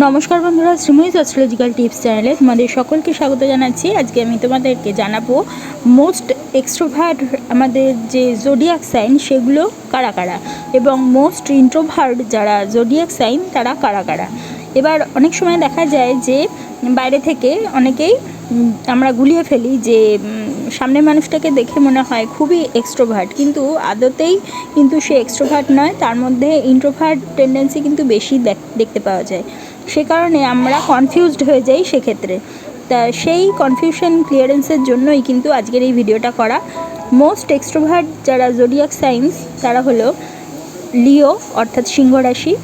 নমস্কার বন্ধুরা Sreemoyee astrological tips চ্যানেলে তোমাদের সকলকে স্বাগত জানাচ্ছি। আজকে আমি তোমাদেরকে জানাব মোস্ট এক্সট্রোভার্ট আমাদের যে জোডিয়াক সাইন সেগুলো কারা কারা এবং মোস্ট ইন্ট্রোভার্ট যারা জোডিয়াক সাইন তারা কারা কারা। এবার অনেক সময় দেখা যায় যে বাইরে থেকে অনেকেই আমরা গুলিয়ে ফেলি যে সামনের মানুষটাকে দেখে মনে হয় খুবই এক্সট্রোভার্ট কিন্তু আদতেই কিন্তু সে এক্সট্রোভার্ট নয়, তার মধ্যে ইন্ট্রোভার্ট টেন্ডেন্সি কিন্তু বেশি দেখ- দেখতে পাওয়া যায়। সে কারণে আমরা কনফিউজড হয়ে যাই সেক্ষেত্রে। তা সেই কনফিউশন ক্লিয়ারেন্সের জন্যই কিন্তু আজকের এই ভিডিওটা করা। মোস্ট এক্সট্রোভার্ট যারা জোডিয়াক সাইন্স তারা হলো লিও অর্থাৎ সিংহ রাশি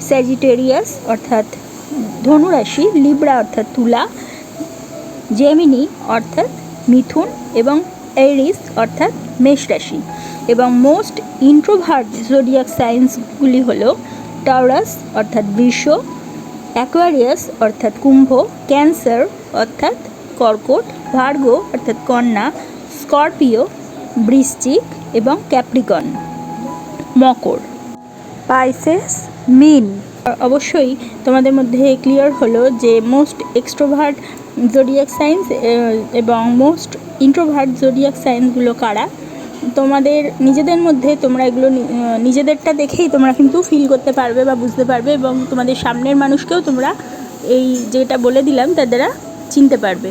স্যাজিটেরিয়াস অর্থাৎ ধনুরাশি লিব্রা অর্থাৎ তুলা জেমিনি অর্থাৎ মিথুন এবং এরিস, অর্থাৎ মেষ রাশি। এবং মোস্ট ইন্ট্রোভার্ট জোডিয়াক সায়েন্সগুলি হল টাউরাস অর্থাৎ বৃষ অ্যাকোয়ারিয়াস অর্থাৎ কুম্ভ ক্যান্সার অর্থাৎ কর্কট ভার্গ অর্থাৎ কন্যা স্করপিও বৃশ্চিক এবং ক্যাপ্রিকন মকর। পাইসেস মিন। অবশ্যই তোমাদের মধ্যে ক্লিয়ার হলো যে মোস্ট এক্সট্রোভার্ট জোডিয়াক সায়েন্স এবং মোস্ট ইন্ট্রোভার্ট জোডিয়াক সায়েন্সগুলো কারা? তোমাদের নিজেদের মধ্যে তোমরা এগুলো নিজেদেরটা দেখেই তোমরা কিন্তু ফিল করতে পারবে বা বুঝতে পারবে এবং তোমাদের সামনের মানুষকেও তোমরা এই যেটা বলে দিলাম, তার দ্বারা চিনতে পারবে।